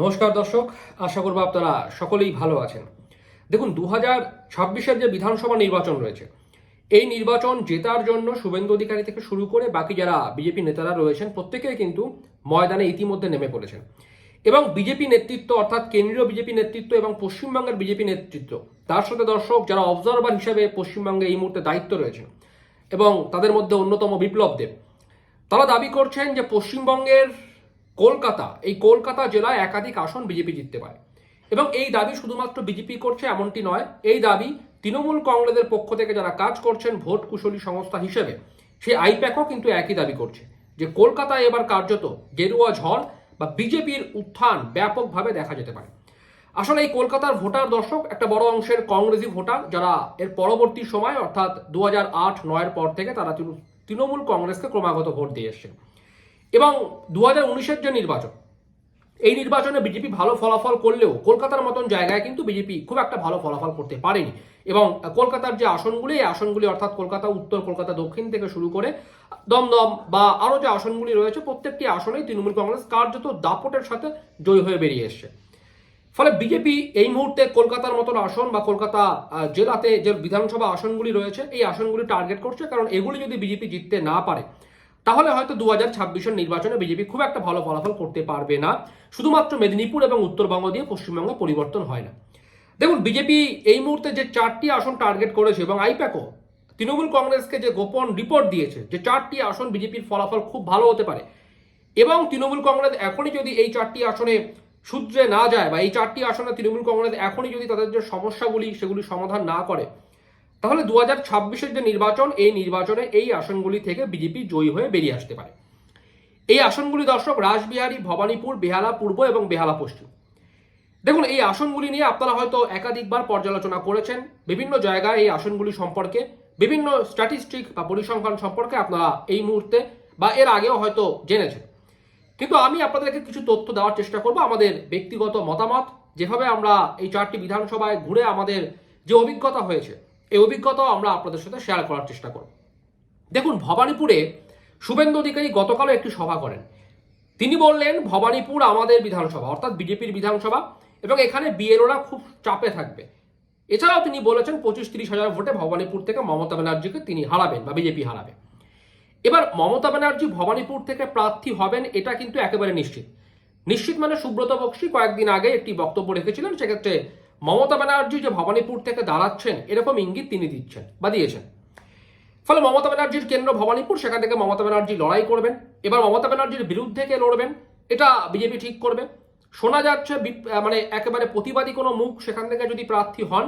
নমস্কার দর্শক, আশা করব আপনারা সকলেই ভালো আছেন। দেখুন দু হাজার ছাব্বিশের যে বিধানসভা নির্বাচন রয়েছে, এই নির্বাচন জেতার জন্য শুভেন্দু অধিকারী থেকে শুরু করে বাকি যারা বিজেপি নেতারা রয়েছেন, প্রত্যেকেই কিন্তু ময়দানে ইতিমধ্যে নেমে পড়েছেন। এবং বিজেপি নেতৃত্ব, অর্থাৎ কেন্দ্রীয় বিজেপি নেতৃত্ব এবং পশ্চিমবঙ্গের বিজেপি নেতৃত্ব, তার সাথে দর্শক, যারা অবজারভার হিসেবে পশ্চিমবঙ্গে এই মুহূর্তে দায়িত্ব রয়েছেন এবং তাদের মধ্যে অন্যতম বিপ্লব দেব, তারা দাবি করছেন যে পশ্চিমবঙ্গের কলকাতা, এই কলকাতা জেলায় একাধিক আসন বিজেপি জিততে পারে। এবং এই দাবি শুধুমাত্র বিজেপি করছে এমনটি নয়, এই দাবি তৃণমূল কংগ্রেসের পক্ষ থেকে যারা কাজ করছেন ভোট কুশলী সংস্থা হিসেবে, সেই আইপ্যাকও কিন্তু একই দাবি করছে যে কলকাতায় এবার কার্যত গেরুয়া ঝড় বা বিজেপির উত্থান ব্যাপকভাবে দেখা যেতে পারে। আসলে এই কলকাতার ভোটার দর্শক একটা বড় অংশের কংগ্রেসি ভোটার যারা এর পরবর্তী সময়, অর্থাৎ দু হাজার আট, নয়ের পর থেকে তারা তৃণমূল কংগ্রেসকে ক্রমাগত ভোট দিয়ে এসছে এবং দু হাজার উনিশের যে নির্বাচন, এই নির্বাচনে বিজেপি ভালো ফলাফল করলেও কলকাতার মতন জায়গায় কিন্তু বিজেপি খুব একটা ভালো ফলাফল করতে পারেনি। এবং কলকাতার যে আসনগুলি, এই আসনগুলি অর্থাৎ কলকাতা উত্তর, কলকাতা দক্ষিণ থেকে শুরু করে দমদম বা আরও যে আসনগুলি রয়েছে, প্রত্যেকটি আসনেই তৃণমূল কংগ্রেস কার্যত দাপটের সাথে জয়ী হয়ে বেরিয়ে এসছে। ফলে বিজেপি এই মুহূর্তে কলকাতার মতন আসন বা কলকাতা জেলাতে যে বিধানসভা আসনগুলি রয়েছে, এই আসনগুলি টার্গেট করছে। কারণ এগুলি যদি বিজেপি জিততে না পারে তাহলে হয়তো দু হাজার ছাব্বিশের নির্বাচনে বিজেপি খুব একটা ভালো ফলাফল করতে পারবে না। শুধুমাত্র মেদিনীপুর এবং উত্তরবঙ্গ দিয়ে পশ্চিমবঙ্গে পরিবর্তন হয় না। দেখুন, বিজেপি এই মুহূর্তে যে চারটি আসন টার্গেট করেছে এবং আইপ্যাকও তৃণমূল কংগ্রেসকে যে গোপন রিপোর্ট দিয়েছে যে চারটি আসন বিজেপির ফলাফল খুব ভালো হতে পারে এবং তৃণমূল কংগ্রেস এখনই যদি এই চারটি আসনে সূত্রে না যায় বা এই চারটি আসনে তৃণমূল কংগ্রেস এখনই যদি তাদের যে সমস্যাগুলি, সেগুলি সমাধান না করে তাহলে দু হাজার ছাব্বিশের যে নির্বাচন, এই নির্বাচনে এই আসনগুলি থেকে বিজেপি জয়ী হয়ে বেরিয়ে আসতে পারে। এই আসনগুলি দর্শক রাসবিহারী, ভবানীপুর, বেহালা পূর্ব এবং বেহালা পশ্চিম। দেখুন, এই আসনগুলি নিয়ে আপনারা হয়তো একাধিকবার পর্যালোচনা করেছেন। বিভিন্ন জায়গায় এই আসনগুলি সম্পর্কে, বিভিন্ন স্ট্যাটিস্টিক বা পরিসংখ্যান সম্পর্কে আপনারা এই মুহূর্তে বা এর আগেও হয়তো জেনেছেন। কিন্তু আমি আপনাদেরকে কিছু তথ্য দেওয়ার চেষ্টা করব আমাদের ব্যক্তিগত মতামত। যেভাবে আমরা এই চারটি বিধানসভায় ঘুরে আমাদের যে অভিজ্ঞতা হয়েছে এই অভিজ্ঞতাও আমরা আপনাদের সাথে শেয়ার করার চেষ্টা করব। দেখুন, ভবানীপুরে শুভেন্দু অধিকারী গতকালও একটি সভা করেন। তিনি বললেন, ভবানীপুর আমাদের বিধানসভা, অর্থাৎ বিজেপির বিধানসভা, এবং এখানে বিএলওরা খুব চাপে থাকবে। এছাড়াও তিনি বলেছেন পঁচিশ তিরিশ হাজার ভোটে ভবানীপুর থেকে মমতা ব্যানার্জিকে তিনি হারাবেন বা বিজেপি হারাবে। এবার মমতা ব্যানার্জি ভবানীপুর থেকে প্রার্থী হবেন, এটা কিন্তু একেবারে নিশ্চিত। নিশ্চিত মানে সুব্রত বক্সি কয়েকদিন আগে একটি বক্তব্য রেখেছিলেন, সেক্ষেত্রে মমতা ব্যানার্জি যে ভবানীপুর থেকে দাঁড়াচ্ছেন, এরকম ইঙ্গিত তিনি দিচ্ছেন বা দিয়েছেন। ফলে মমতা ব্যানার্জির কেন্দ্র ভবানীপুর, সেখান থেকে মমতা ব্যানার্জি লড়াই করবেন। এবার মমতা ব্যানার্জির বিরুদ্ধে কে লড়বেন, এটা বিজেপি ঠিক করবে। শোনা যাচ্ছে মানে একেবারে প্রতিবাদী কোনো মুখ সেখান থেকে যদি প্রার্থী হন,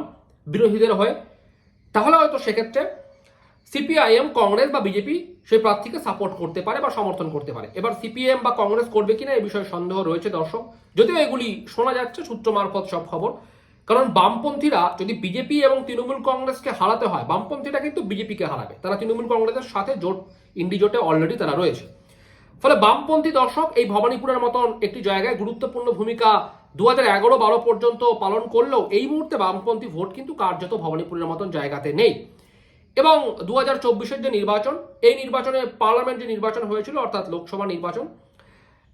বিরোধীদের হয়ে, তাহলে হয়তো সেক্ষেত্রে সিপিআইএম, কংগ্রেস বা বিজেপি সেই প্রার্থীকে সাপোর্ট করতে পারে বা সমর্থন করতে পারে। এবার সিপিএম বা কংগ্রেস করবে কিনা, এ বিষয়ে সন্দেহ রয়েছে দর্শক। যদিও এগুলি শোনা যাচ্ছে, সূত্র মারফত সব খবর। কারণ বামপন্থীরা যদি বিজেপি এবং তৃণমূল কংগ্রেসকে হারাতে হয়, বামপন্থীরা কিন্তু বিজেপিকে হারাবে। তারা তৃণমূল কংগ্রেসের সাথে জোট ইন্ডি জোটে অলরেডি তারা রয়েছে। ফলে বামপন্থী দর্শক এই ভবানীপুরের মতন একটি জায়গায় গুরুত্বপূর্ণ ভূমিকা দু হাজার এগারো বারো পর্যন্ত পালন করলেও এই মুহূর্তে বামপন্থী ভোট কিন্তু কার্যত ভবানীপুরের মতন জায়গাতে নেই। এবং দু হাজার চব্বিশের যে নির্বাচন, এই নির্বাচনে পার্লামেন্ট যে নির্বাচন হয়েছিল, অর্থাৎ লোকসভা নির্বাচন,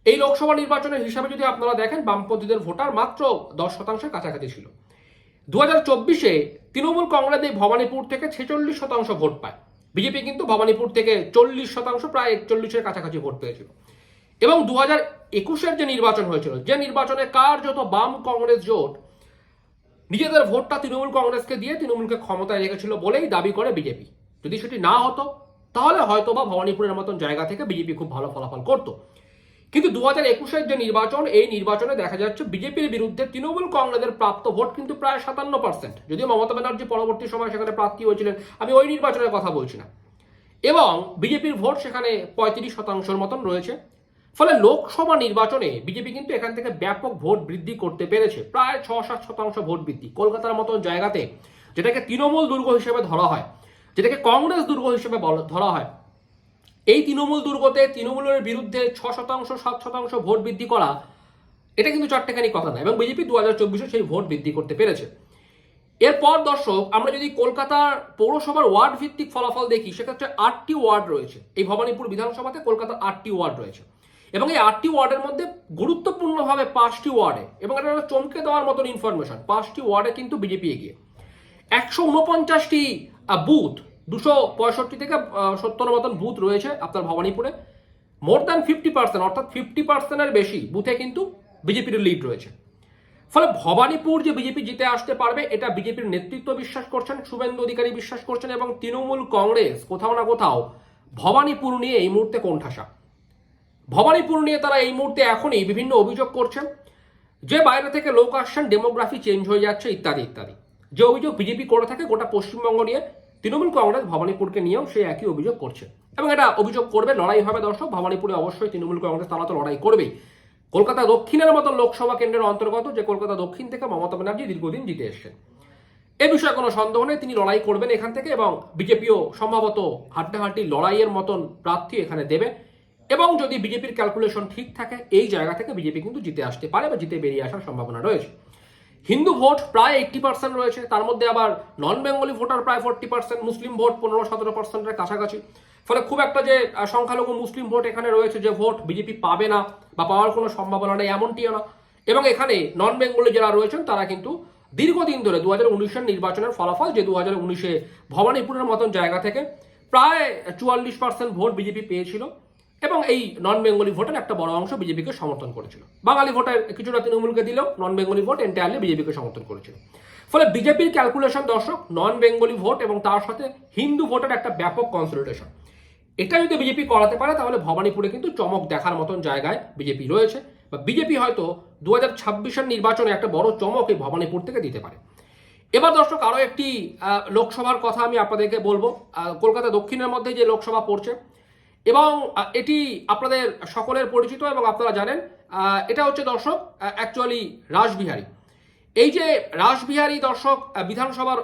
এই লোকসভা নির্বাচনের হিসাবে যদি আপনারা দেখেন, বামপন্থীদের ভোটার মাত্র দশ শতাংশের কাছাকাছি ছিল। দু হাজার চব্বিশে তৃণমূল কংগ্রেস এই ভবানীপুর থেকে ছেচল্লিশ শতাংশ ভোট পায়। বিজেপি কিন্তু ভবানীপুর থেকে চল্লিশ শতাংশ, প্রায় একচল্লিশের কাছাকাছি ভোট পেয়েছিল। এবং দু হাজার একুশের যে নির্বাচন হয়েছিল, যে নির্বাচনে কার্যত বাম কংগ্রেস জোট, নিজেদের ভোটটা তৃণমূল কংগ্রেসকে দিয়ে তৃণমূলকে ক্ষমতায় রেখেছিল বলেই দাবি করে বিজেপি। যদি সেটি না হতো, তাহলে হয়তো বা ভবানীপুরের মতন জায়গা থেকে বিজেপি খুব ভালো ফলাফল করতো। কিন্তু দু হাজার একুশের যে নির্বাচন, এই নির্বাচনে দেখা যাচ্ছে বিজেপির বিরুদ্ধে তৃণমূল কংগ্রেসের প্রাপ্ত ভোট কিন্তু প্রায় সাতান্ন পার্সেন্ট যদিও মমতা ব্যানার্জি পরবর্তী সময় সেখানে প্রার্থী হয়েছিলেন, আমি ওই নির্বাচনের কথা বলছি না। এবং বিজেপির ভোট সেখানে পঁয়ত্রিশ শতাংশের মতন রয়েছে। ফলে লোকসভা নির্বাচনে বিজেপি কিন্তু এখান থেকে ব্যাপক ভোট বৃদ্ধি করতে পেরেছে, প্রায় ছ সাত শতাংশ ভোট বৃদ্ধি। কলকাতার মতন জায়গাতে যেটাকে তৃণমূল দুর্গ হিসেবে ধরা হয়, যেটাকে কংগ্রেস দুর্গ হিসেবে ধরা হয় এই তৃণমূল দুর্গতে তৃণমূলের বিরুদ্ধে ছ শতাংশ, সাত শতাংশ ভোট বৃদ্ধি করা, এটা কিন্তু চারটেখানি কথা না, এবং বিজেপি দু হাজার চব্বিশে সেই ভোট বৃদ্ধি করতে পেরেছে। এরপর দর্শক, আমরা যদি কলকাতার পৌরসভার ওয়ার্ড ভিত্তিক ফলাফল দেখি, সেক্ষেত্রে আটটি ওয়ার্ড রয়েছে। এই ভবানীপুর বিধানসভাতে কলকাতার আটটি ওয়ার্ড রয়েছে। এবং এই আটটি ওয়ার্ডের মধ্যে গুরুত্বপূর্ণভাবে পাঁচটি ওয়ার্ডে, এবং এটা চমকে দেওয়ার মতন ইনফরমেশন পাঁচটি ওয়ার্ডে কিন্তু বিজেপি এগিয়ে। একশো উনপঞ্চাশটি বুথ দুশো পঁয়ষট্টি থেকে সত্তর মতন বুথ রয়েছে আপনার ভবানীপুরে। মোর দ্যান ফিফটি পার্সেন্ট, অর্থাৎ ফিফটি পার্সেন্টের বেশি বুথে কিন্তু বিজেপির লিড রয়েছে। ফলে ভবানীপুর যে বিজেপি জিতে আসতে পারবে, এটা বিজেপির নেতৃত্ব বিশ্বাস করছেন, শুভেন্দু অধিকারী বিশ্বাস করছেন, এবং তৃণমূল কংগ্রেস কোথাও না কোথাও ভবানীপুর নিয়ে এই মুহূর্তে কোণঠাসা। ভবানীপুর নিয়ে তারা এই মুহূর্তে এখনই বিভিন্ন অভিযোগ করছেন, যে বাইরে থেকে লোক আসছেন, ডেমোগ্রাফি চেঞ্জ হয়ে যাচ্ছে, ইত্যাদি ইত্যাদি। যে অভিযোগ বিজেপি করে থাকে, গোটা পশ্চিমবঙ্গ নিয়ে তৃণমূল কংগ্রেস ভবানীপুরকে নিয়েও সেই একই অভিযোগ করছে। এবং এটা অভিযোগ করবে, লড়াই হবে দর্শক, ভবানীপুরে অবশ্যই তৃণমূল কংগ্রেস তারা তো লড়াই করবেই। কলকাতা দক্ষিণের মতো লোকসভা কেন্দ্রের অন্তর্গত, যে কলকাতা দক্ষিণ থেকে মমতা ব্যানার্জি দীর্ঘদিন জিতে এসছেন। এ বিষয়ে কোনো সন্দেহ নেই, তিনি লড়াই করবেন এখান থেকে এবং বিজেপিও সম্ভবত হাড্ডাহাড্ডি লড়াইয়ের মতন প্রার্থী এখানে দেবে। এবং যদি বিজেপির ক্যালকুলেশন ঠিক থাকে, এই জায়গা থেকে বিজেপি কিন্তু জিতে আসতে পারে বা জিতে বেরিয়ে আসার সম্ভাবনা রয়েছে। হিন্দু ভোট প্রায় এইটটি পার্সেন্ট রয়েছে, তার মধ্যে আবার নন বেঙ্গলি ভোটার প্রায় ফোর্টি পার্সেন্ট মুসলিম ভোট পনেরো সতেরো পার্সেন্টের কাছাকাছি। ফলে খুব একটা যে সংখ্যালঘু মুসলিম ভোট এখানে রয়েছে যে ভোট বিজেপি পাবে না বা পাওয়ার কোনো সম্ভাবনা নেই, এমনটিও না। এবং এখানে নন বেঙ্গলি যারা রয়েছেন, তারা কিন্তু দীর্ঘদিন ধরে দু হাজার উনিশের নির্বাচনের ফলাফল, যে দু হাজার উনিশে ভবানীপুরের মতন জায়গা থেকে প্রায় চুয়াল্লিশ পার্সেন্ট ভোট বিজেপি পেয়েছিল এবং এই নন বেঙ্গলি ভোটের একটা বড় অংশ বিজেপিকে সমর্থন করেছিল। বাঙালি ভোটের কিছুটা তৃণমূলকে দিলেও নন বেঙ্গলি ভোট এন্টায়ারলি বিজেপিকে সমর্থন করেছিল। ফলে বিজেপির ক্যালকুলেশন দর্শক নন বেঙ্গলি ভোট এবং তার সাথে হিন্দু ভোটের একটা ব্যাপক কনসলিডেশন এটা যদি বিজেপি করাতে পারে, তাহলে ভবানীপুরে কিন্তু চমক দেখার মতন জায়গায় বিজেপি রয়েছে বা বিজেপি হয়তো দু হাজার নির্বাচনে একটা বড় চমক এই ভবানীপুর থেকে দিতে পারে। এবার দর্শক, আরও একটি লোকসভার কথা আমি আপনাদেরকে বলব। কলকাতা দক্ষিণের মধ্যে যে লোকসভা পড়ছে এবং এটি আপনাদের সকলের পরিচিত এবং আপনারা জানেন এটা হচ্ছে দর্শক অ্যাকচুয়ালি রাসবিহারী। এই যে রাসবিহারী দর্শক বিধানসভার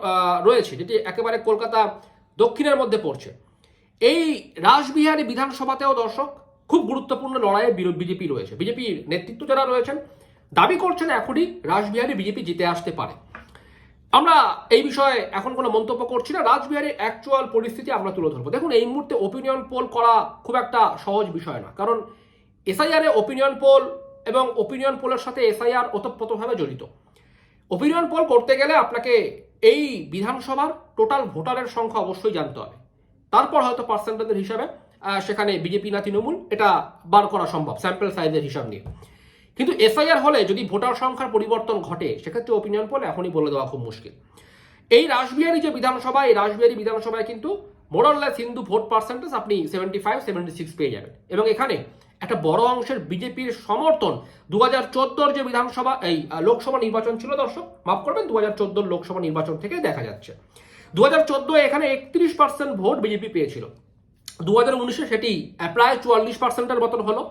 রয়েছে, যেটি একেবারে কলকাতা দক্ষিণের মধ্যে পড়ছে, এই রাসবিহারী বিধানসভাতেও দর্শক খুব গুরুত্বপূর্ণ লড়াইয়ে বিজেপি রয়েছে। বিজেপির নেতৃত্ব যারা রয়েছেন, দাবি করছেন এখনই রাসবিহারী বিজেপি জিতে আসতে পারে। আমরা এই বিষয়ে এখন কোনো মন্তব্য করছি না। রাজবিহারের অ্যাকচুয়াল পরিস্থিতি আমরা তুলে ধরবো। দেখুন, এই মুহূর্তে ওপিনিয়ন পোল করা খুব একটা সহজ বিষয় না। কারণ এসআইআর ওপিনিয়ন পোল এবং ওপিনিয়ন পোলের সাথে এসআইআর ওতপ্রোতভাবে জড়িত। ওপিনিয়ন পোল করতে গেলে আপনাকে এই বিধানসভার টোটাল ভোটারের সংখ্যা অবশ্যই জানতে হবে। তারপর হয়তো পার্সেন্টেজের হিসাবে সেখানে বিজেপি না, তৃণমূল এটা বার করা সম্ভব স্যাম্পল সাইজের হিসাব নিয়ে। কিন্তু এসআইআর হলে যদি ভোটার সংখ্যার পরিবর্তন ঘটে, সেক্ষেত্রে ওপিনিয়ন পোল এখনই বলে দেওয়া খুব মুশকিল। এই রাসবিহারী যে বিধানসভা, এই রাসবিহারী বিধানসভায় কিন্তু more or less Hindu vote percentage আপনি সেভেন্টি ফাইভ সেভেন্টি সিক্স পেয়ে যাবেন। এবং এখানে একটা বড় অংশের বিজেপির সমর্থন দু হাজার চোদ্দোর যে বিধানসভা, এই লোকসভা নির্বাচন ছিল দর্শক, মাফ করবেন দু হাজার চোদ্দোর লোকসভা নির্বাচন থেকে দেখা যাচ্ছে। দু হাজার চোদ্দ এখানে একত্রিশ পার্সেন্ট ভোট বিজেপি পেয়েছিল। দু হাজার উনিশে সেটি প্রায় চুয়াল্লিশ পার্সেন্টের মতন হলো।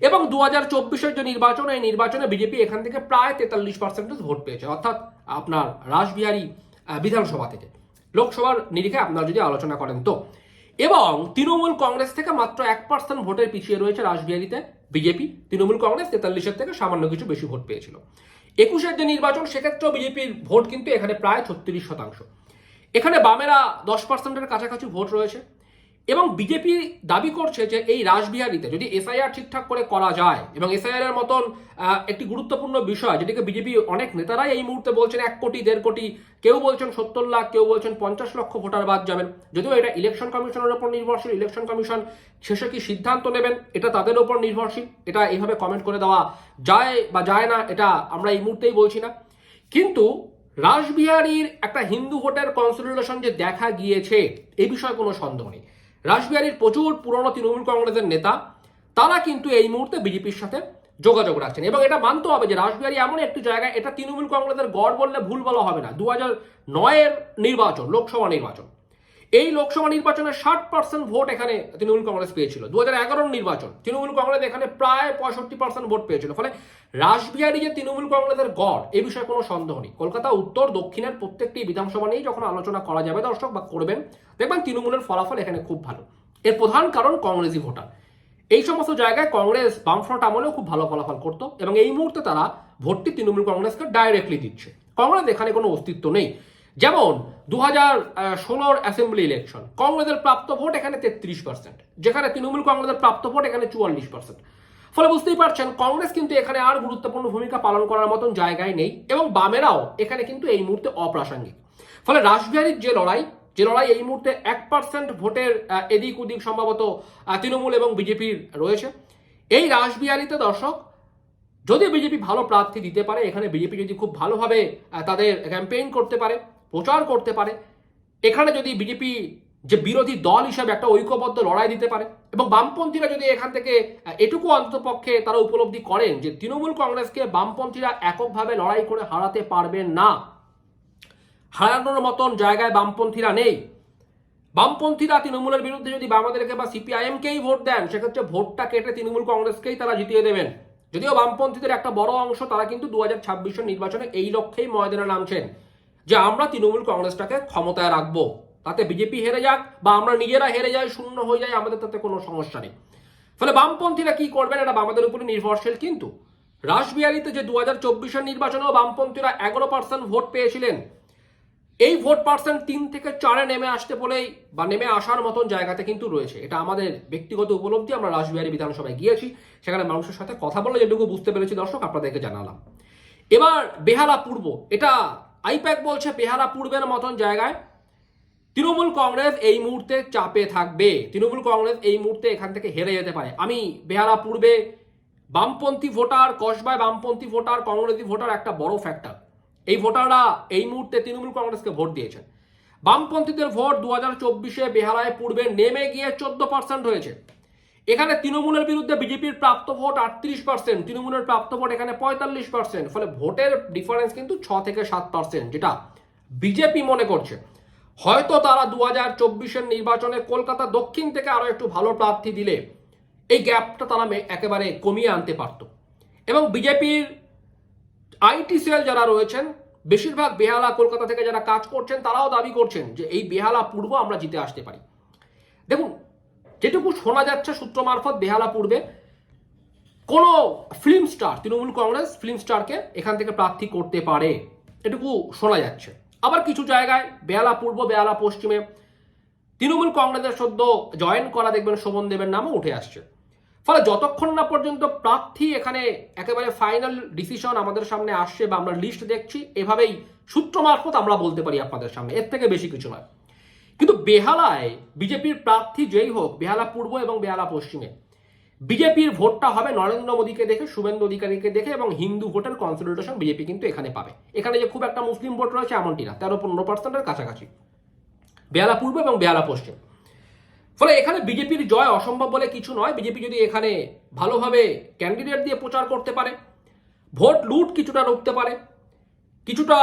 এবং দু হাজার চব্বিশের যে নির্বাচন, এই নির্বাচনে বিজেপি এখান থেকে প্রায় তেতাল্লিশ পার্সেন্টেজ ভোট পেয়েছে, অর্থাৎ আপনার রাসবিহারী বিধানসভা থেকে। লোকসভার নিরিখে আপনারা যদি আলোচনা করেন তো। এবং তৃণমূল কংগ্রেস থেকে মাত্র এক পার্সেন্ট ভোটের পিছিয়ে রয়েছে রাসবিহারীতে বিজেপি। তৃণমূল কংগ্রেস তেতাল্লিশের থেকে সামান্য কিছু বেশি ভোট পেয়েছিল। একুশের যে নির্বাচন, সেক্ষেত্রেও বিজেপির ভোট কিন্তু এখানে প্রায় ছত্রিশ শতাংশ। এখানে বামেরা দশ পার্সেন্টের কাছাকাছি ভোট রয়েছে। এবং বিজেপি দাবি করছে যে এই রাসবিহারীতে যদি এসআইআর ঠিকঠাক করে করা যায়, এবং এসআইআর এর মতন একটি গুরুত্বপূর্ণ বিষয় যেটিকে বিজেপি অনেক নেতারাই এই মুহূর্তে বলছেন এক কোটি, দেড় কোটি, কেউ বলছেন সত্তর লাখ, কেউ বলছেন পঞ্চাশ লক্ষ ভোটার বাদ যাবেন। যদিও এটা ইলেকশন কমিশনের ওপর নির্ভরশীল ইলেকশন কমিশন শেষে কি সিদ্ধান্ত নেবেন, এটা তাদের ওপর নির্ভরশীল, এটা এইভাবে কমেন্ট করে দেওয়া যায় বা যায় না, এটা আমরা এই মুহূর্তেই বলছি না। কিন্তু রাসবিহারীর একটা হিন্দু ভোটের কনসলিডেশন যে দেখা গিয়েছে এই বিষয়ে কোনো সন্দেহ নেই। রাসবিহারীর প্রচুর পুরনো তৃণমূল কংগ্রেসের নেতা, তারা কিন্তু এই মুহূর্তে বিজেপির সাথে যোগাযোগ রাখছেন এবং এটা মানতে হবে যে রাসবিহারী এমন একটি জায়গা এটা তৃণমূল কংগ্রেসের গড় বললে ভুল বলা হবে না। দু হাজার নয়ের নির্বাচন, লোকসভা নির্বাচন। এই লোকসভা নির্বাচনে ষাট পার্সেন্ট ভোট এখানে তৃণমূল কংগ্রেস পেয়েছিল। দু হাজার এগারোর নির্বাচন, তৃণমূল কংগ্রেস এখানে প্রায় পঁয়ষট্টি পার্সেন্ট ভোট পেয়েছিল। ফলে রাসবিহারী যে তৃণমূল কংগ্রেসের গড়, এ বিষয়ে কোনো সন্দেহ নেই। কলকাতা, উত্তর, দক্ষিণের প্রত্যেকটি বিধানসভা নিয়েই যখন আলোচনা করা যাবে দর্শক, বা করবেন, দেখবেন তৃণমূলের ফলাফল এখানে খুব ভালো। এর প্রধান কারণ কংগ্রেসই ভোটার। এই সমস্ত জায়গায় কংগ্রেস বামফ্রন্ট আমলেও খুব ভালো ফলাফল করতো এবং এই মুহূর্তে তারা ভোটটি তৃণমূল কংগ্রেসকে ডাইরেক্টলি দিচ্ছে। কংগ্রেস এখানে কোনো অস্তিত্ব নেই। যেমন দু হাজার ষোলোর অ্যাসেম্বলি ইলেকশন কংগ্রেসের প্রাপ্ত ভোট এখানে তেত্রিশ পার্সেন্ট যেখানে তৃণমূল কংগ্রেসের প্রাপ্ত ভোট এখানে চুয়াল্লিশ পার্সেন্ট ফলে বুঝতেই পারছেন, কংগ্রেস কিন্তু এখানে আর গুরুত্বপূর্ণ ভূমিকা পালন করার মতন জায়গায় নেই এবং বামেরাও এখানে কিন্তু এই মুহূর্তে অপ্রাসঙ্গিক। ফলে রাসবিহারীর যে লড়াই যে লড়াই এই মুহূর্তে এক পার্সেন্ট ভোটের এদিক ওদিক সম্ভবত তৃণমূল এবং বিজেপির রয়েছে। এই রাসবিহারীতে দর্শক, যদি বিজেপি ভালো প্রার্থী দিতে পারে, এখানে বিজেপি যদি খুব ভালোভাবে তাদের ক্যাম্পেইন করতে পারে প্রচার করতে পারে। এখানে যদি বিজেপি যে বিরোধী দল হিসাবে একটা ঐক্যবদ্ধ লড়াই দিতে পারে এবং বামপন্থীরা যদি এখান থেকে এটুকু অন্ততপক্ষে তারা উপলব্ধি করেন যে তৃণমূল কংগ্রেসকে বামপন্থীরা এককভাবে লড়াই করে হারাতে পারবেন না। হারানোর মতন জায়গায় বামপন্থীরা নেই। বামপন্থীরা তৃণমূলের বিরুদ্ধে যদি বামাদেরকে বা সিপিআইএমকেই ভোট দেন, সেক্ষেত্রে ভোটটা কেটে তৃণমূল কংগ্রেসকেই তারা জিতিয়ে দেবেন। যদিও বামপন্থীদের একটা বড় অংশ তারা কিন্তু দু হাজার নির্বাচনে এই লক্ষ্যেই ময়দানে নামছেন। যে আমরা তৃণমূল কংগ্রেসটাকে ক্ষমতায় রাখব, তাতে বিজেপি হেরে যাক বা আমরা নিজেরা হেরে যাই, শূন্য হয়ে যাই, আমাদের তাতে কোনো সমস্যা নেই। ফলে বামপন্থীরা কি করবেন এটা বামাদের উপরে নির্ভরশীল কিন্তু। রাসবিহারীতে যে দু হাজার চব্বিশের নির্বাচনেও বামপন্থীরা এগারো পার্সেন্ট ভোট পেয়েছিলেন। এই ভোট পার্সেন্ট তিন থেকে চারে নেমে আসতে বলেই বা নেমে আসার মতন জায়গাতে কিন্তু রয়েছে। এটা আমাদের ব্যক্তিগত উপলব্ধি, আমরা রাসবিহারী বিধানসভায় গিয়েছি, সেখানে মানুষের সাথে কথা বলে যেটুকু বুঝতে পেরেছি দর্শক, আপনাদেরকে জানালাম। এবার বেহালা পূর্ব, এটা আইপ্যাক বলছে বেহালা পূর্বের মতন জায়গায় তৃণমূল কংগ্রেস এই মুহূর্তে চাপে থাকবে। তৃণমূল কংগ্রেস এই মুহূর্তে এখান থেকে হেরে যেতে পারে। আমি বেহারা পূর্বে বামপন্থী ভোটার, কসবায় বামপন্থী ভোটার, কংগ্রেসি ভোটার একটা বড় ফ্যাক্টর এই ভোটাররা এই মুহূর্তে তৃণমূল কংগ্রেসকে ভোট দিয়েছেন। বামপন্থীদের ভোট দু হাজার চব্বিশে বেহারায় পূর্বে নেমে গিয়ে চোদ্দ পার্সেন্ট হয়েছে। এখানে তৃণমূলের বিরুদ্ধে বিজেপির প্রাপ্ত ভোট আটত্রিশ পার্সেন্ট তৃণমূলের প্রাপ্ত ভোট এখানে পঁয়তাল্লিশ পার্সেন্ট ফলে ভোটের ডিফারেন্স কিন্তু ছ থেকে সাত পার্সেন্ট যেটা বিজেপি মনে করছে। হয়তো তারা দু হাজার চব্বিশের নির্বাচনে কলকাতা দক্ষিণ থেকে আরও একটু ভালো প্রার্থী দিলে এই গ্যাপটা তারা একেবারে কমিয়ে আনতে পারত। এবং বিজেপির আইটি সেল যারা রয়েছেন, বেশিরভাগ বেহালা কলকাতা থেকে যারা কাজ করছেন, তারাও দাবি করছেন যে এই বেহালা পূর্ব আমরা জিতে আসতে পারি। দেখুন যেটুকু শোনা যাচ্ছে সূত্র মারফত বেহালা পূর্বে, কোনো film star Trinamool Congress film স্টারকে এখান থেকে প্রার্থী করতে পারে, এটুকু শোনা যাচ্ছে। আবার কিছু জায়গায় বেহালা পূর্ব, বেহালা পশ্চিমে তৃণমূল কংগ্রেসের সদ্য জয়েন করা দেখবেন শোভন দেবের নামও উঠে আসছে। ফলে যতক্ষণ না পর্যন্ত প্রার্থী এখানে একেবারে ফাইনাল ডিসিশন আমাদের সামনে আসছে বা আমরা লিস্ট দেখছি, এভাবেই সূত্র মারফত আমরা বলতে পারি আপনাদের সামনে। এর থেকে বেশি কিছু নয়। কিন্তু বেহালায় বিজেপির প্রার্থী যেই হোক, বেহালা পূর্ব এবং বেহালা পশ্চিমে, বিজেপির ভোটটা হবে নরেন্দ্র মোদীকে দেখে, শুভেন্দু অধিকারীকে দেখে এবং হিন্দু ভোটের কনসলিডেশন বিজেপি কিন্তু এখানে পাবে। এখানে যে খুব একটা মুসলিম ভোট রয়েছে এমনটি না, তেরো পনেরো পার্সেন্টের কাছাকাছি। বেহালা পূর্ব এবং বেহালা পশ্চিম। ফলে এখানে বিজেপির জয় অসম্ভব বলে কিছু নয়, বিজেপি যদি এখানে ভালোভাবে ক্যান্ডিডেট দিয়ে প্রচার করতে পারে, ভোট লুট কিছুটা রুখতে পারে, কিছুটা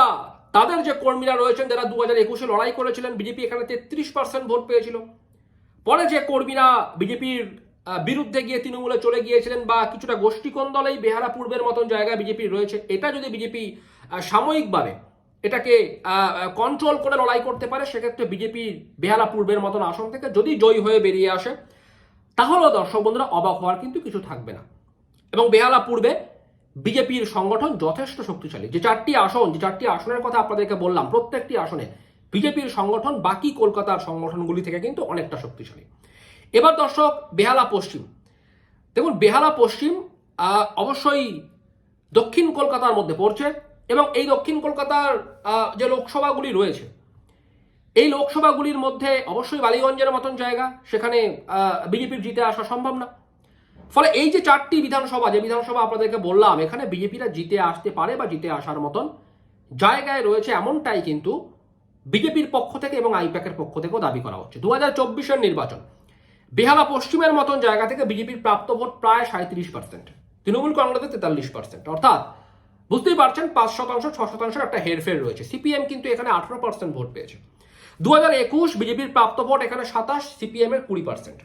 তাদের যে কর্মীরা রয়েছেন, যারা দু হাজার একুশে লড়াই করেছিলেন, বিজেপি এখানে তেত্রিশ পার্সেন্ট ভোট পেয়েছিল। পরে যে কর্মীরা বিজেপির বিরুদ্ধে গিয়ে তৃণমূলে চলে গিয়েছিলেন বা কিছুটা গোষ্ঠী কোন্দলেই বেহারা পূর্বের মতন জায়গায় বিজেপি রয়েছে, এটা যদি বিজেপি সাময়িকভাবে এটাকে কন্ট্রোল করে লড়াই করতে পারে, সেক্ষেত্রে বিজেপির বেহালা পূর্বের মতন আসন থেকে যদি জয়ী হয়ে বেরিয়ে আসে, তাহলেও দর্শক বন্ধুরা অবাক হওয়ার কিন্তু কিছু থাকবে না। এবং বেহালা পূর্বে বিজেপির সংগঠন যথেষ্ট শক্তিশালী। যে চারটি আসন, যে চারটি আসনের কথা আপনাদেরকে বললাম, প্রত্যেকটি আসনে বিজেপির সংগঠন, বাকি কলকাতার সংগঠনগুলি থেকে কিন্তু অনেকটা শক্তিশালী। এবার দর্শক, বেহালা পশ্চিম। দেখুন, বেহালা পশ্চিম অবশ্যই দক্ষিণ কলকাতার মধ্যে পড়ছে এবং এই দক্ষিণ কলকাতার যে লোকসভাগুলি রয়েছে, এই লোকসভাগুলির মধ্যে অবশ্যই বালিগঞ্জের মতন জায়গা, সেখানে বিজেপির জিতে আসা সম্ভব না। ফলে এই যে চারটি বিধানসভা, যে বিধানসভা আপনাদেরকে বললাম, এখানে বিজেপিরা জিতে আসতে পারে বা জিতে আসার মতন জায়গায় রয়েছে এমনটাই কিন্তু বিজেপির পক্ষ থেকে এবং আইপ্যাকের পক্ষ থেকেও দাবি করা হচ্ছে। দু হাজার চব্বিশের নির্বাচন, বেহালা পশ্চিমের মতন জায়গা থেকে বিজেপির প্রাপ্ত ভোট প্রায় সাঁত্রিশ পার্সেন্ট তৃণমূল কংগ্রেসের তেতাল্লিশ পার্সেন্ট অর্থাৎ বুঝতেই পারছেন, পাঁচ শতাংশ, ছ শতাংশের একটা হেরফের রয়েছে। সিপিএম কিন্তু এখানে আঠারো পার্সেন্ট ভোট পেয়েছে। দু হাজার একুশ বিজেপির প্রাপ্ত ভোট এখানে সাতাশ সিপিএম এর কুড়ি পার্সেন্ট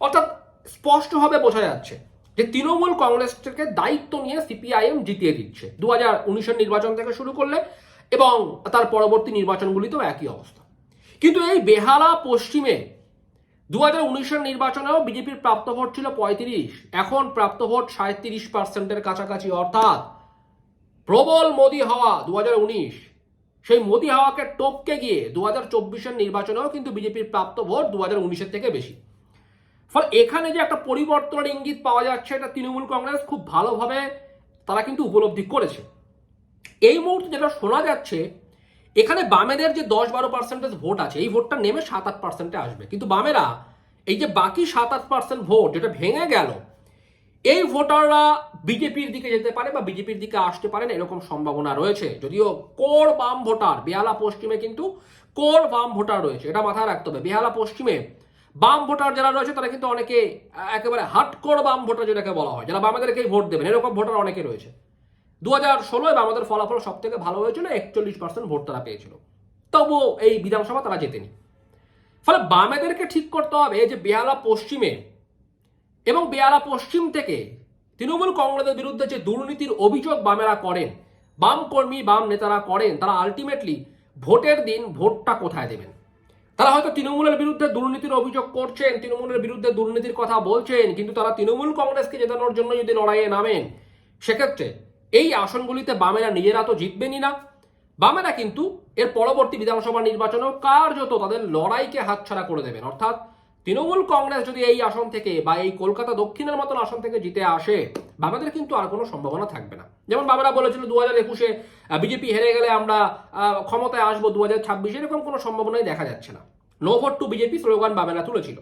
অর্থাৎ স্পষ্টভাবে বোঝা যাচ্ছে যে তৃণমূল কংগ্রেসকে দায়িত্ব নিয়ে সিপিআইএম জিতিয়ে দিচ্ছে। দু হাজার উনিশের নির্বাচন থেকে শুরু করলে এবং তার পরবর্তী নির্বাচনগুলিতেও একই অবস্থা। কিন্তু এই বেহালা পশ্চিমে দু হাজার উনিশের নির্বাচনেও বিজেপির প্রাপ্ত ভোট ছিল পঁয়ত্রিশ, এখন প্রাপ্ত ভোট সাঁত্রিশ পার্সেন্টের কাছাকাছি, অর্থাৎ প্রবল মোদি হাওয়া দু হাজার উনিশ। সেই মোদি হাওয়াকে টপকে গিয়ে দু হাজার চব্বিশের নির্বাচনেও কিন্তু বিজেপির প্রাপ্ত ভোট দু হাজার উনিশের থেকে বেশি। ফলে এখানে যে একটা পরিবর্তনের ইঙ্গিত পাওয়া যাচ্ছে, এটা তৃণমূল কংগ্রেস খুব ভালোভাবে তারা কিন্তু উপলব্ধি করেছে। এই মুহূর্তে যেটা শোনা যাচ্ছে, এখানে বামেদের যে দশ বারো পার্সেন্টেজ ভোট আছে, এই ভোটটা নেমে সাত আট পার্সেন্টে আসবে। কিন্তু বামেরা, এই যে বাকি সাত আট পার্সেন্ট ভোট যেটা ভেঙে গেল, এই ভোটাররা বিজেপির দিকে যেতে পারে বা বিজেপির দিকে আসতে পারেন এরকম সম্ভাবনা রয়েছে। যদিও কোর বাম ভোটার, বেহালা পশ্চিমে কিন্তু কোর বাম ভোটার রয়েছে, এটা মাথায় রাখতে হবে। বেহালা পশ্চিমে বাম ভোটার যারা রয়েছে, তারা কিন্তু অনেকে, একেবারে হাটকোর বাম ভোটার যেটাকে বলা হয়, যারা বামেদেরকেই ভোট দেবেন, এরকম ভোটার অনেকে রয়েছে। দু হাজার ষোলোয় আমাদের ফলাফল সব থেকে ভালো হয়েছিল, একচল্লিশ পার্সেন্ট ভোট তারা পেয়েছিল। তবুও এই বিধানসভা তারা জেতেনি। ফলে বামেদেরকে ঠিক করতে হবে যে বেহালা পশ্চিমে এবং বেহালা পশ্চিম থেকে তৃণমূল কংগ্রেসের বিরুদ্ধে যে দুর্নীতির অভিযোগ বামেরা করেন, বাম কর্মী, বাম নেতারা করেন, তারা আলটিমেটলি ভোটের দিন ভোটটা কোথায় দেবেন? তারা হয়তো তৃণমূলের বিরুদ্ধে দুর্নীতির অভিযোগ করছেন, তৃণমূলের বিরুদ্ধে দুর্নীতির কথা বলছেন, কিন্তু তারা তৃণমূল কংগ্রেসকে জেতানোর জন্য যদি লড়াইয়ে নামেন, সেক্ষেত্রে এই আসনগুলিতে বামেরা নিজেরা তো জিতবেনই না। বামেরা কিন্তু এর পরবর্তী বিধানসভা নির্বাচনেও কার্যত তাদের লড়াইকে হাতছাড়া করে দেবেন। অর্থাৎ তৃণমূল কংগ্রেস যদি এই আসন থেকে বা এই কলকাতা দক্ষিণের মতন আসন থেকে জিতে আসে, বামেদের কিন্তু আর কোনো সম্ভাবনা থাকবে না। যেমন বামেরা বলেছিল দু হাজার একুশে বিজেপি হেরে গেলে আমরা ক্ষমতায় আসব দু হাজার ছাব্বিশে, এরকম কোনো সম্ভাবনাই দেখা যাচ্ছে না। No vote to BJP slogan বামেরা তুলেছিল।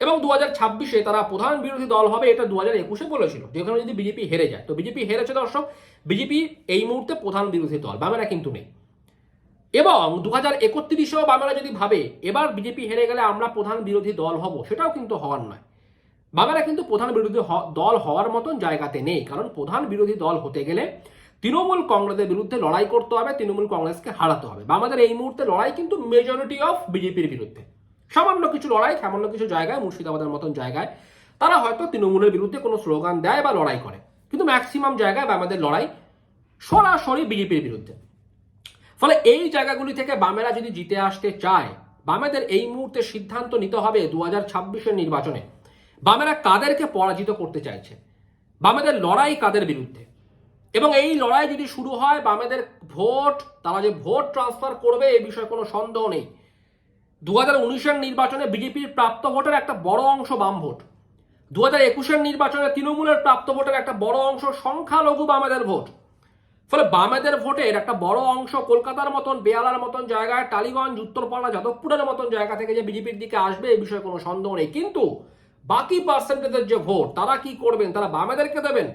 এবং দু হাজার ছাব্বিশে তারা প্রধান বিরোধী দল হবে এটা দু হাজার একুশে বলেছিল, যেখানে যদি বিজেপি হেরে যায়। তো বিজেপি হেরেছে দর্শক, বিজেপি এই মুহূর্তে প্রধান বিরোধী দল, বামেরা কিন্তু নেই। এবং দু হাজার একত্রিশেও বামেরা যদি ভাবে, এবার বিজেপি হেরে গেলে আমরা প্রধান বিরোধী দল হব, সেটাও কিন্তু হওয়ার নয়। বামেরা কিন্তু প্রধান বিরোধী দল হওয়ার মতন জায়গাতে নেই, কারণ প্রধান বিরোধী দল হতে গেলে তৃণমূল কংগ্রেসের বিরুদ্ধে লড়াই করতে হবে, তৃণমূল কংগ্রেসকে হারাতে হবে। বা আমাদের এই মুহূর্তে লড়াই কিন্তু মেজরিটি অফ বিজেপির বিরুদ্ধে। সামান্য কিছু লড়াই, সামান্য কিছু জায়গায়, মুর্শিদাবাদের মতন জায়গায়, তারা হয়তো তৃণমূলের বিরুদ্ধে কোনো স্লোগান দেয় বা লড়াই করে। কিন্তু ম্যাক্সিমাম জায়গায় বা আমাদের লড়াই সরাসরি বিজেপির বিরুদ্ধে। ফলে এই জায়গাগুলি থেকে বামেরা যদি জিতে আসতে চায়, বামেদের এই মুহূর্তে সিদ্ধান্ত নিতে হবে দু হাজার নির্বাচনে। বামেরা কাদেরকে পরাজিত করতে চাইছে? বামেদের লড়াই কাদের বিরুদ্ধে? এবং এই লড়াই যদি শুরু হয়, বামেদের ভোট, তারা যে ভোট ট্রান্সফার করবে এই বিষয়ে কোনো সন্দেহ নেই। দু হাজার উনিশের নির্বাচনে বিজেপির প্রাপ্ত ভোটের একটা বড় অংশ বাম ভোট। দু হাজার একুশের নির্বাচনে তৃণমূলের প্রাপ্ত ভোটের একটা বড় অংশ সংখ্যালঘু বামেদের ভোট। ফলে বামেদের ভোটের একটা বড় অংশ কলকাতার মতন, বেয়ালার মতন জায়গায়, টালিগঞ্জ, উত্তরপাড়া, যাদবপুরের মতন জায়গা থেকে যে বিজেপির দিকে আসবে এই বিষয়ে কোনো সন্দেহ নেই। কিন্তু বাকি পার্সেন্টেজের যে ভোট, তারা কি করবেন? তারা বামেদেরকে দেবেন?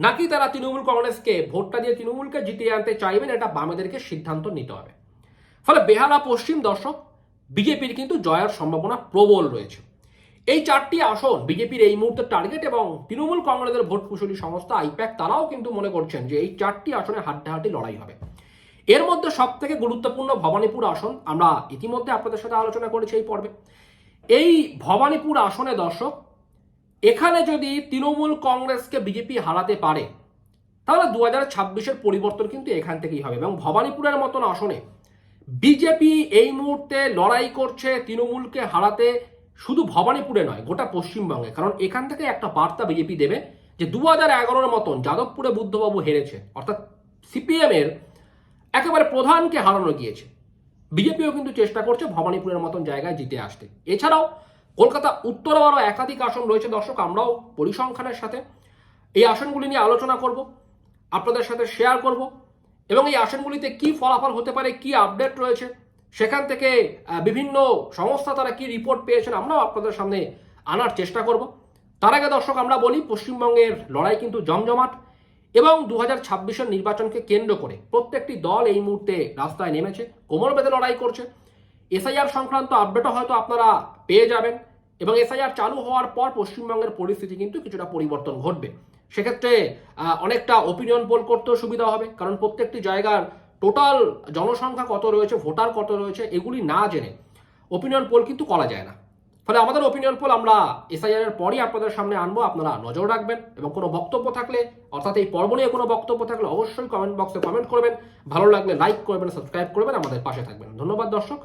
নাকি তারা তৃণমূল কংগ্রেসকে ভোটটা দিয়ে তৃণমূলকে জিতিয়ে আনতে চাইবেন এটা বামেদেরকে সিদ্ধান্ত নিতে হবে। ফলে বেহালা পশ্চিম দর্শক, বিজেপির কিন্তু জয়ের সম্ভাবনা প্রবল রয়েছে। এই চারটি আসন, বিজেপির এই মুহূর্তে টার্গেট এবং তৃণমূল কংগ্রেসের ভোট কুশলী সংস্থা আইপ্যাক, তারাও কিন্তু মনে করছেন যে এই চারটি আসনে হাড্ডাহাড্ডি লড়াই হবে। এর মধ্যে সব থেকে গুরুত্বপূর্ণ ভবানীপুর আসন, আমরা ইতিমধ্যে আপনাদের সাথে আলোচনা করেছি এই পর্বে। এই ভবানীপুর আসনে দর্শক এখানে যদি তৃণমূল কংগ্রেসকে বিজেপি হারাতে পারে, তাহলে দু হাজার ছাব্বিশের পরিবর্তন কিন্তু এখান থেকেই হবে এবং ভবানীপুরের মতন আসনে বিজেপি এই মুহূর্তে লড়াই করছে তৃণমূলকে হারাতে শুধু ভবানীপুরে নয়, গোটা পশ্চিমবঙ্গে। কারণ এখান থেকে একটা বার্তা বিজেপি দেবে যে দু হাজার এগারোর মতন যাদবপুরে বুদ্ধবাবু হেরেছে, অর্থাৎ সিপিএম এর একেবারে প্রধানকে হারানো গিয়েছে। বিজেপিও কিন্তু চেষ্টা করছে ভবানীপুরের মতন জায়গায় জিতে আসতে। এছাড়াও কলকাতা উত্তর আরও একাধিক আসন রয়েছে দর্শক, আমরাও পরিসংখ্যানের সাথে এই আসনগুলি নিয়ে আলোচনা করব, আপনাদের সাথে শেয়ার করব এবং এই আসনগুলিতে কি ফলাফল হতে পারে, কি আপডেট রয়েছে, সেখান থেকে বিভিন্ন সংস্থা তারা কি রিপোর্ট পেয়েছেন, আমরাও আপনাদের সামনে আনার চেষ্টা করব। তার আগে দর্শক, আমরা বলি পশ্চিমবঙ্গের লড়াই কিন্তু জমজমাট এবং দু হাজার নির্বাচনকে কেন্দ্র করে প্রত্যেকটি দল এই মুহূর্তে রাস্তায় নেমেছে কোমর বেঁধে লড়াই করছে। এসআইআর সংক্রান্ত আপডেটও হয়তো আপনারা পেয়ে যাবেন এবং এসআইআর চালু হওয়ার পর পশ্চিমবঙ্গের পরিস্থিতি কিন্তু কিছুটা পরিবর্তন ঘটবে। সেক্ষেত্রে অনেকটা ওপিনিয়ন পোল করতেও সুবিধা হবে, কারণ প্রত্যেকটি জায়গার টোটাল জনসংখ্যা কত রয়েছে ভোটার কত রয়েছে, এগুলি না জেনে ওপিনিয়ন পোল কিন্তু করা যায় না। ফলে আমাদের ওপিনিয়ন পোল আমরা এসআইআর এর পরই আপনাদের সামনে আনব, আপনারা নজর রাখবেন এবং কোনো বক্তব্য থাকলে, অর্থাৎ এই পর্ব নিয়ে কোনো বক্তব্য থাকলে অবশ্যই কমেন্ট বক্সে কমেন্ট করবেন। ভালো লাগলে লাইক করবেন সাবস্ক্রাইব করবেন, আমাদের পাশে থাকবেন। ধন্যবাদ দর্শক।